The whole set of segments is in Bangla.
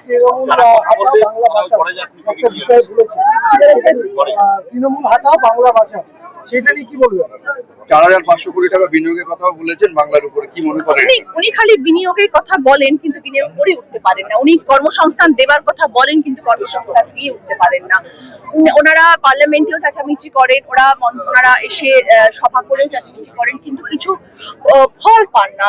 তৃণমূল হাটা বাংলা ভাষা একটা বিষয় বলেছে। আহ, তৃণমূল হাটা বাংলা ভাষা। সেটা নিয়ে কি বলবেন চার হাজার পাঁচশো কোটি টাকা বিনিয়োগের কথাও বলেছেন বাংলার উপরে কি মনে করেন? উনি উনি খালি বিনিয়োগের কথা বলেন কিন্তু বিনিয়োগ করে উঠতে পারেন না। উনি কর্মসংস্থান দেবার কথা বলেন কিন্তু কর্মসংস্থান দিয়ে উঠতে পারেন না। ওনারা পার্লামেন্টেও চাচামিচি করেন ওরা ওনারা এসে আহ, সভা করেও চাচামিচি করেন কিন্তু কিছু আহ, ফল পান না।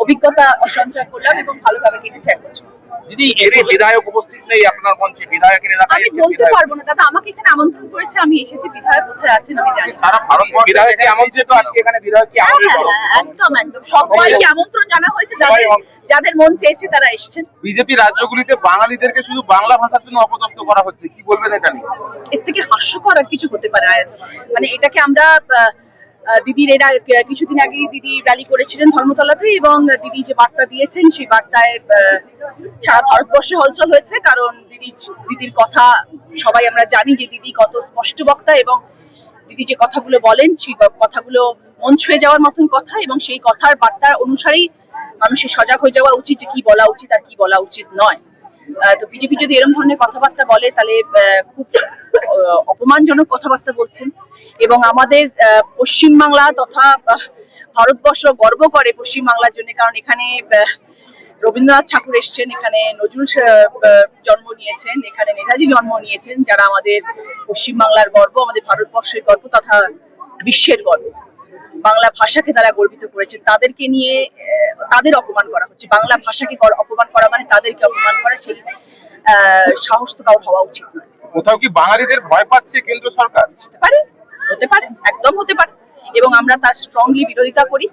অভিজ্ঞতা সঞ্চয় করলাম এবং ভালোভাবে কেটেছে এক বছর। দিদি এর বিধায়ক উপস্থিত নেই আপনার মঞ্চে বিধায়কের এলাকায় আমি বলতে পারব না। দাদা আমাকে এখানে আমন্ত্রণ করেছে আমি এসেছি বিধায়ক কোথায় আছেন আমি জানি সারা ভারত বিধায়ক কি আমন্ত্রিত আজকে এখানে বিধায়ক কি হ্যাঁ, হ্যাঁ, একদম একদম। সবাইকে আমন্ত্রণ জানা হয়েছে যাদের যাদের মন চেয়েছে তারা এসেছেন। বিজেপি রাজ্যগুলিতে বাঙালিদেরকে শুধু বাংলা ভাষার জন্য অপদস্থ করা হচ্ছে কি বলবেন এটা নিয়ে? এর থেকে হাস্যকর আর কিছু হতে পারে। মানে এটাকে আমরা দিদির এরা কিছুদিন আগে দিদি র্যালি করেছিলেন ধর্মতলাতে এবং দিদি যে বার্তা দিয়েছেন, সেই বার্তায় সারা ভারতবর্ষে হলচল হয়েছে। কারণ দিদি, দিদির কথা সবাই আমরা জানি যে দিদি কত স্পষ্ট বক্তা এবং দিদি যে কথাগুলো বলেন, সেই কথাগুলো মন ছুঁয়ে যাওয়ার মতন কথা এবং সেই কথার বার্তার অনুসারেই মানুষের সজাগ হয়ে যাওয়া উচিত যে কি বলা উচিত আর কি বলা উচিত নয়। তো বিজেপি যদি এরকম ধরনের কথাবার্তা বলে, তাহলে খুব অপমানজনক কথাবার্তা বলছেন। এবং আমাদের পশ্চিমবাংলা তথা ভারতবর্ষ গর্ব করে পশ্চিমবাংলার জন্য, কারণ এখানে রবীন্দ্রনাথ ঠাকুর এসছেন, এখানে নজরুল জন্ম নিয়েছেন, এখানে নেতাজি জন্ম নিয়েছেন, যারা আমাদের পশ্চিমবাংলার গর্ব, আমাদের ভারতবর্ষের গর্ব তথা বিশ্বের গর্ব। বাংলা ভাষাকে তারা গর্বিত করেছেন। তাদেরকে নিয়ে আহ, তাদের অপমান করা হচ্ছে। বাংলা ভাষাকে অপমান করা মানে তাদেরকে অপমান করা সেই আহ, সাহস তো কারোর হওয়া উচিত নয়। কোথাও কি বাঙালিদের ভয় পাচ্ছে কেন্দ্র সরকার? হতে পারে হতে পারে একদম হতে পারে। এবং আমরা তার স্ট্রংলি বিরোধিতা করি।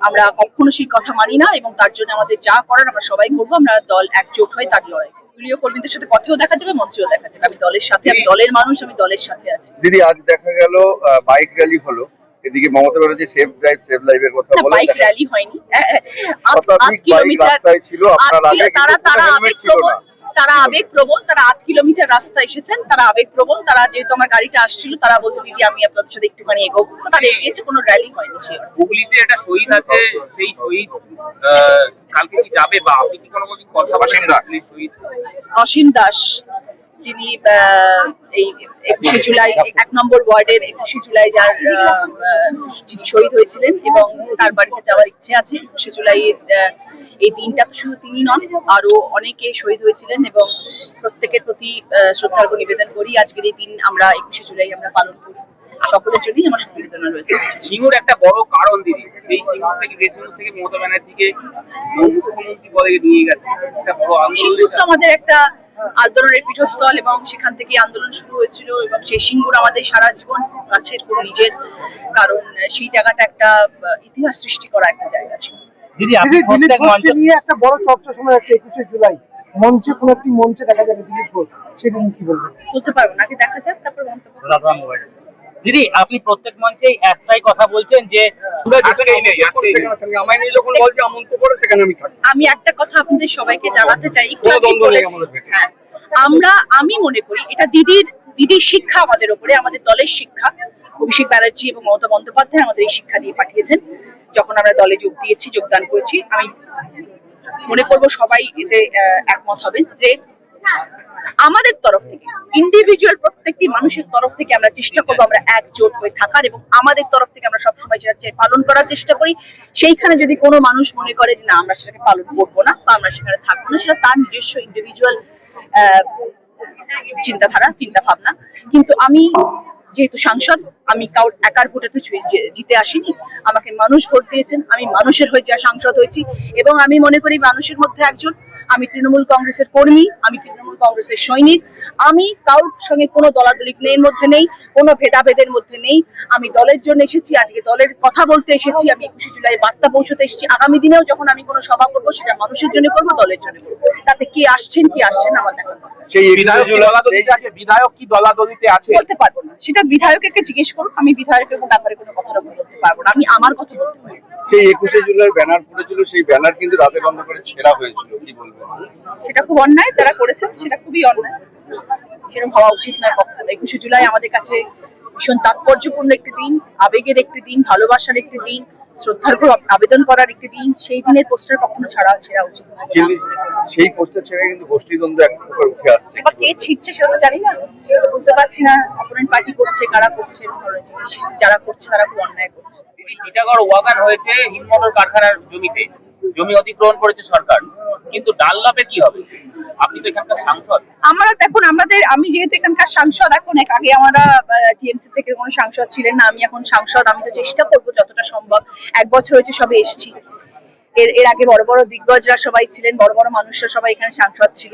আমরা কখনো সেই কথা মানি না এবং তার জন্য আমাদের যা করার আমরা সবাই করব। আমরা দল একজোট হয়ে তার লড়াই। দলীয় কর্মীদের সাথে পথেও দেখা যাবে মঞ্চেও দেখা যাবে। আমি দলের সাথে আমি দলের মানুষ আমি দলের সাথে আছি। দিদি আজ দেখা গেল বাইক র্যালি হলো। এদিকে Mamata Banerjee safe drive save লাইভের কথা বলে বাইক র্যালি হয়নি। আট- আট শতাধিক বাইক কিলোমিটার রাস্তায় ছিল আপনার আগে তারা তারা আবেগ হেলমেট ছিল প্রবণ না। তারা আবেগ প্রবণ তারা আট কিলোমিটার রাস্তা এসেছেন তারা আবেগ প্রবণ তারা যেহেতু আমার গাড়িটা আসছিল তারা বলছে দিদি আমি আপনাদের সাথে একটুখানি এগোবো। তো তারা এগিয়েছে কোনো র্যালি হয়নি সে। হুগলিতে একটা শহীদ আছে সেই শহীদ আহ, কালকে কি যাবে বা আপনি কি কোনো কথা। বলেন? শহীদ। অসীম দাস। যিনি এই একুশে জুলাই এক নম্বর ওয়ার্ডের একুশে জুলাই যার যিনি শহীদ হয়েছিলেন এবং তার বাড়িতে যাওয়ার ইচ্ছে আছে একুশে জুলাই এই দিনটা শুধু তিনি নন আরও অনেকে শহীদ হয়েছিলেন এবং প্রত্যেকের প্রতি আহ, শ্রদ্ধার্ঘ্য নিবেদন করি। আজকের এই দিন আমরা একুশে জুলাই আমরা পালন করি। সকলের জন্যই আমার সংবেদনা রয়েছে। সিঙ্গুর একটা বড় কারণ দিদি এই সিঙ্গুর থেকে যে সিঙ্গুর থেকে মমতা ব্যানার্জিকে মুখ্যমন্ত্রী পদে নিয়ে গেছে একটা বড় আমাদের একটা আন্দোলনের পীঠস্থল এবং সেখান থেকে আন্দোলন শুরু হয়েছিল এবং সেই সিঙ্গুর আমাদের সারা জীবন কাছে খুব নিজের কারণ সেই জায়গাটা একটা ইতিহাস সৃষ্টি করা একটা জায়গা ছিল। দিদি আপনি দিদি দিলীপ প্রত্যেক ঘোষকে মঞ্চে নিয়ে একটা বড় চর্চা শোনা যাচ্ছে একুশে জুলাই। মঞ্চে কোন একটি মঞ্চে দেখা যাবে দিলীপ ঘোষ সেটা নিয়ে কি বলব বলতে পারব নাকি আগে দেখা যাক তারপর মন্তব্য। দিদি আপনি প্রত্যেক মঞ্চেই একটাই কথা বলছেন যে আজকেই নেই আজকেই নেই। আমায় নিয়ে যখন বলছে আমন্ত্রণ করে সেখানে আমি একটা কথা আপনাদের সবাইকে জানাতে চাই। হ্যাঁ আমরা আমি মনে করি এটা দিদির দিদির শিক্ষা আমাদের উপরে আমাদের দলের শিক্ষা। অভিষেক ব্যানার্জি এবং মমতা বন্দ্যোপাধ্যায় আমাদের এই শিক্ষা দিয়ে পাঠিয়েছেন। যখন আমরা দলে যোগ দিয়েছি যোগদান করেছি আমি মনে করব সবাই এতে আহ, একমত হবেন যে আমাদের তরফ থেকে ইন্ডিভিজুয়াল প্রত্যেকটি মানুষের তরফ থেকে আমরা চেষ্টা করব আমরা একজোট হয়ে থাকার এবং আমাদের তরফ থেকে আমরা সবসময় সেটা পালন করার চেষ্টা করি। সেইখানে যদি কোনো মানুষ মনে করে যে না, আমরা সেটাকে পালন করব না বা আমরা সেখানে থাকব না, সেটা তার নিজস্ব ইন্ডিভিজুয়াল চিন্তাধারা চিন্তা ভাবনা কিন্তু আমি যেহেতু সাংসদ, আমি কাউ একার ভোটে তো জিতে আসিনি। আমাকে মানুষ ভোট দিয়েছেন, আমি মানুষের হয়ে যা সাংসদ হয়েছি এবং আমি মনে করি মানুষের মধ্যে একজন আমি তৃণমূল কংগ্রেসের কর্মী আমি তৃণমূল কংগ্রেসের সৈনিক। আমি কারোর সঙ্গে কোনো দলাদলি এর মধ্যে নেই কোনো ভেদাভেদের মধ্যে নেই। আমি দলের জন্য এসেছি আজকে দলের কথা বলতে এসেছি। আমি একুশে জুলাই বার্তা পৌঁছতে এসেছি। আগামী দিনেও যখন আমি কোনো সভা করব সেটা মানুষের জন্য করব দলের জন্য করব। তাতে কি আসছেন কি আসছেন আমার দেখা দরকার। বিধায়ক কি দলাদলিতে আছে? বিধায়ক কি দলাদলিতে আছে? বলতে পারব না। সেটা বিধায়ককে জিজ্ঞেস করুন আমি বিধায়কের ব্যাপারে কোনো কথা বলতে পারব না। আমি আমার কথা বলতে পারি সেই একুশে জুলাই ব্যানার পড়েছিল, সেই ব্যানার কিন্তু রাতের অন্ধকারে ছেঁড়া হয়েছিল, কি বলবেন? সেটা খুব অন্যায়, যারা করেছেন সেটা খুবই অন্যায়। সেরকম হওয়া উচিত নয় কখনো। একুশে জুলাই আমাদের কাছে ভীষণ তাৎপর্যপূর্ণ একটি দিন, আবেগের একটি দিন, ভালোবাসার একটি দিন শ্রদ্ধার আবেদন করার একটি দিন সেই দিনের পোস্টার কখনো ছাড়া ছেড়া উচিত। সেই পোস্টার ছেড়ে কিন্তু গোষ্ঠীদ্বন্দ্ব এক প্রকার উঠে আসছে। এবার কে ছিটছে সেটা তো জানি না। সেটা তো বুঝতে পারছি না। অপোনেন্ট পার্টি করছে কারা করছে যারা করছে তারা খুব অন্যায় করছে। দিদি টিটাগড় ওয়াগান হয়েছে হিন্দমোটর কারখানার জমিতে। জমি অধিগ্রহণ করেছে সরকার। কিন্তু ডাল্লাপে কি হবে? আপনি তো এখানকার সাংসদ। আমরা দেখুন, আমাদের, আমি যেহেতু এখানকার সাংসদ, এখন এক আগে আমরা টিএমসি থেকে কোনো সাংসদ ছিলেন না, আমি এখন সাংসদ, আমি তো চেষ্টা করব যতটা সম্ভব এক বছর হয়েছে সবে এসেছি। এর এর আগে বড় বড় দিগ্গজরা সবাই ছিলেন, বড় বড় মানুষরা সবাই এখানে সাংসদ ছিলেন